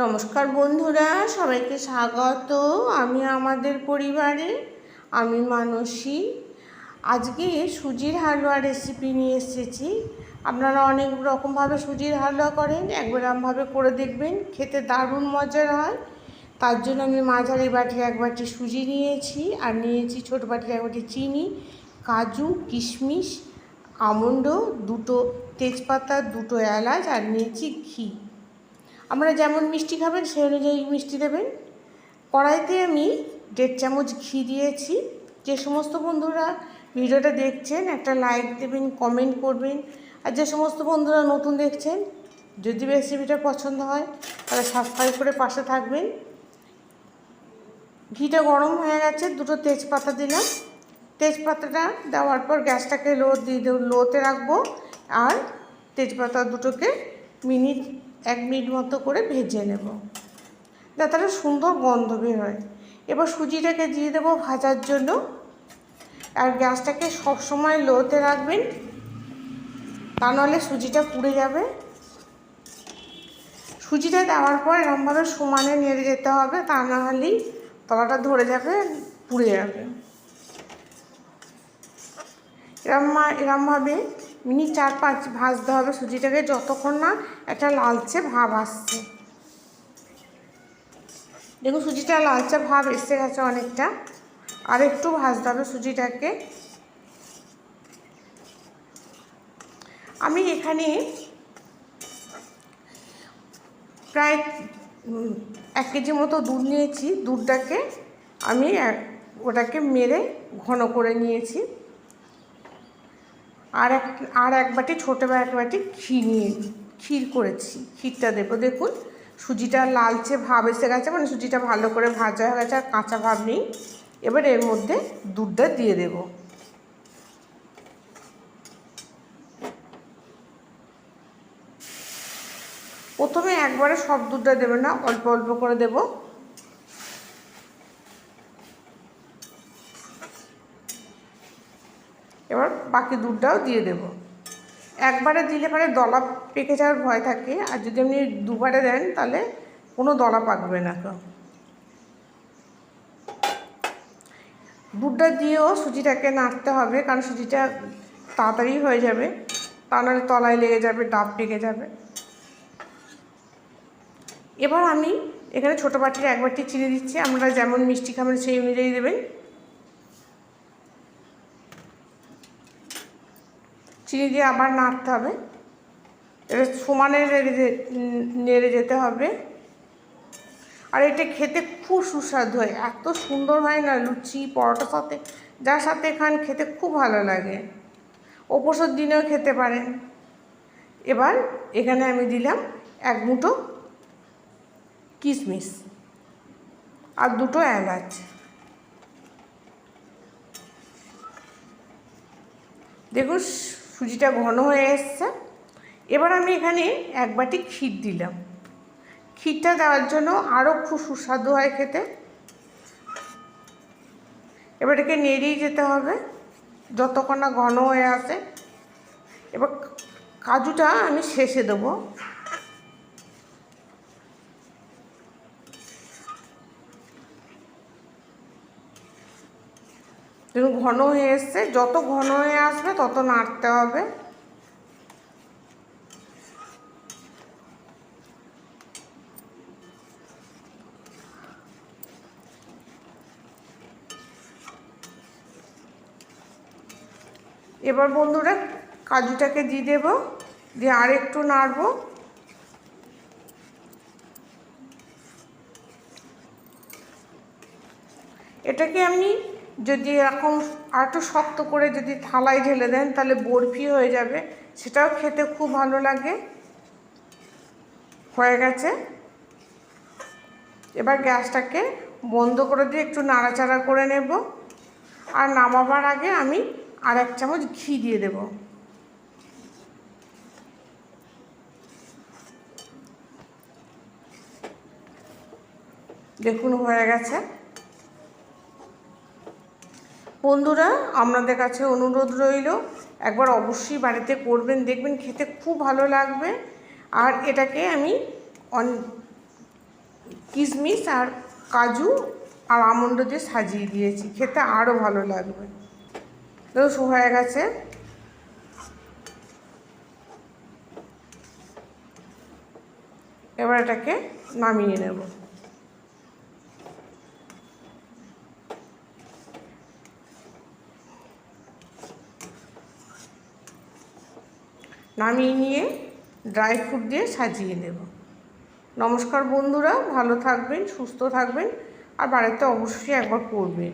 নমস্কার বন্ধুরা, সবাইকে স্বাগত। আমি আমাদের পরিবারে, আমি মানসী। আজকে সুজির হালুয়া রেসিপি নিয়ে এসেছি। আপনারা অনেক রকমভাবে সুজির হালুয়া করেন, একবার এরমভাবে করে দেখবেন, খেতে দারুণ মজার হয়। তার জন্য আমি মাঝারি বাটি এক বাটি সুজি নিয়েছি, আর নিয়েছি ছোটো বাটির এক বাটি চিনি, কাজু, কিশমিশ, আমন্ড, দুটো তেজপাতা, দুটো এলাচ, আর নিয়েছি ঘি। আপনারা যেমন মিষ্টি খাবেন, সেই অনুযায়ী মিষ্টি দেবেন। কড়াইতে আমি দেড় চামচ ঘি দিয়েছি। যে সমস্ত বন্ধুরা ভিডিওটা দেখছেন, একটা লাইক দেবেন কমেন্ট করবেন। আর যে সমস্ত বন্ধুরা নতুন দেখছেন, যদি রেসিপিটা পছন্দ হয়, তাহলে সাবস্ক্রাইব করে পাশে থাকবেন। ঘিটা গরম হয়ে গেছে, দুটো তেজপাতা দিলাম। তেজপাতাটা দেওয়ার পর গ্যাসটাকে লো দিয়ে লোতে রাখব। আর তেজপাতা দুটোকে মিনিট এক মিনিট মতো করে ভেজে নেব। একটা সুন্দর গন্ধ বের হয়। এবার সুজিটাকে দিয়ে দেবো ভাজার জন্য। আর গ্যাসটাকে সবসময় লোতে রাখবেন, তা নাহলে সুজিটা পুড়ে যাবে। সুজিটা দেওয়ার পর এরমভাবে সমানে নেড়ে যেতে হবে, তা না হলেই তলাটা ধরে যাবে, পুড়ে যাবে। এরম, এরমভাবে মিনিট চার পাঁচ ভাজতে হবে সুজিটাকে, যতক্ষণ না একটা লালচে ভাব আসছে। দেখুন সুজিটা লালচে ভাব এসে গেছে অনেকটা। আর একটু ভাজতে হবে সুজিটাকে। আমি এখানে প্রায় এক কেজি মতো দুধ নিয়েছি। দুধটাকে আমি ওটাকে মেরে ঘন করে নিয়েছি। আর এক আর এক বাটি ছোটো এক বাটি ক্ষীর নিয়ে, ক্ষীর করেছি, ক্ষীরটা দেবো। দেখুন, সুজিটা লালচে ভাব এসে গেছে মানে সুজিটা ভালো করে ভাজা হয়ে গেছে, আর কাঁচা ভাব নেই। এবার এর মধ্যে দুধটা দিয়ে দেব। প্রথমে একবারে সব দুধটা দেবে না, অল্প অল্প করে দেবো এবার বাকি দুধটাও দিয়ে দেব। একবারে দিলে পরে দলা পেকে যাওয়ার ভয় থাকে, আর যদি আপনি দুবারে দেন তাহলে কোনো দলা পাকবে না তো দুধটা দিয়েও সুজিটাকে নাড়তে হবে, কারণ সুজিটা তাড়াতাড়ি হয়ে যাবে, তা নাহলে তলায় লেগে যাবে, ডাব পেকে যাবে। এবার আমি এখানে ছোটো বাটির এক বাটি চিনি দিচ্ছি, আপনারা যেমন মিষ্টি খাবেন সেই অনুযায়ী দেবেন। চিনি দিয়ে আবার নাড়তে হবে। এটা সমানে নেড়ে যেতে হবে। আর এটা খেতে খুব সুস্বাদু হয়, এত সুন্দর হয় না লুচি, পরোটার সাথে, যার সাথে খান খেতে খুব ভালো লাগে। অবসর দিনেও খেতে পারেন। এবার এখানে আমি দিলাম এক মুঠো কিশমিশ আর দুটো এলাচ। দেখুন সুজিটা ঘন হয়ে এসছে। এবার আমি এখানে এক বাটি ক্ষীর দিলাম। ক্ষীরটা দেওয়ার জন্য আরও খুব সুস্বাদু হয় খেতে। এবার এটাকে নেড়িয়ে যেতে হবে, যতক্ষণ না ঘন হয়ে আসে। এবার কাজুটা আমি শেষে দেবো। দেখুন, ঘন হয়ে এসছে। যত ঘন হয়ে আসবে, তত নাড়তে হবে। এবার বন্ধুরা, কাজুটাকে দিয়ে দেবো। দিয়ে আর একটু নাড়বো। এটাকে আমি যদি এরকম আর একটু শক্ত করে যদি থালায় ঢেলে দেন, তাহলে বরফি হয়ে যাবে। সেটাও খেতে খুব ভালো লাগে। হয়ে গেছে। এবার গ্যাসটাকে বন্ধ করে দিয়ে একটু নাড়াচাড়া করে নেব। আর নামাবার আগে আমি আর এক চামচ ঘি দিয়ে দেব। দেখুন হয়ে গেছে। বন্ধুরা, আপনাদের কাছে অনুরোধ রইল, একবার অবশ্যই বাড়িতে করবেন, দেখবেন খেতে খুব ভালো লাগবে। আর এটাকে আমি অন কিশমিশ আর কাজু আর আমন্ড দিয়ে সাজিয়ে দিয়েছি, খেতে আরও ভালো লাগবে। দেখো হয়ে গেছে। এবার এটাকে নামিয়ে নেব। নামিয়ে নিয়ে ড্রাই ফ্রুট দিয়ে সাজিয়ে নেব। নমস্কার বন্ধুরা, ভালো থাকবেন, সুস্থ থাকবেন, আর বাড়িতে অবশ্যই একবার করবেন।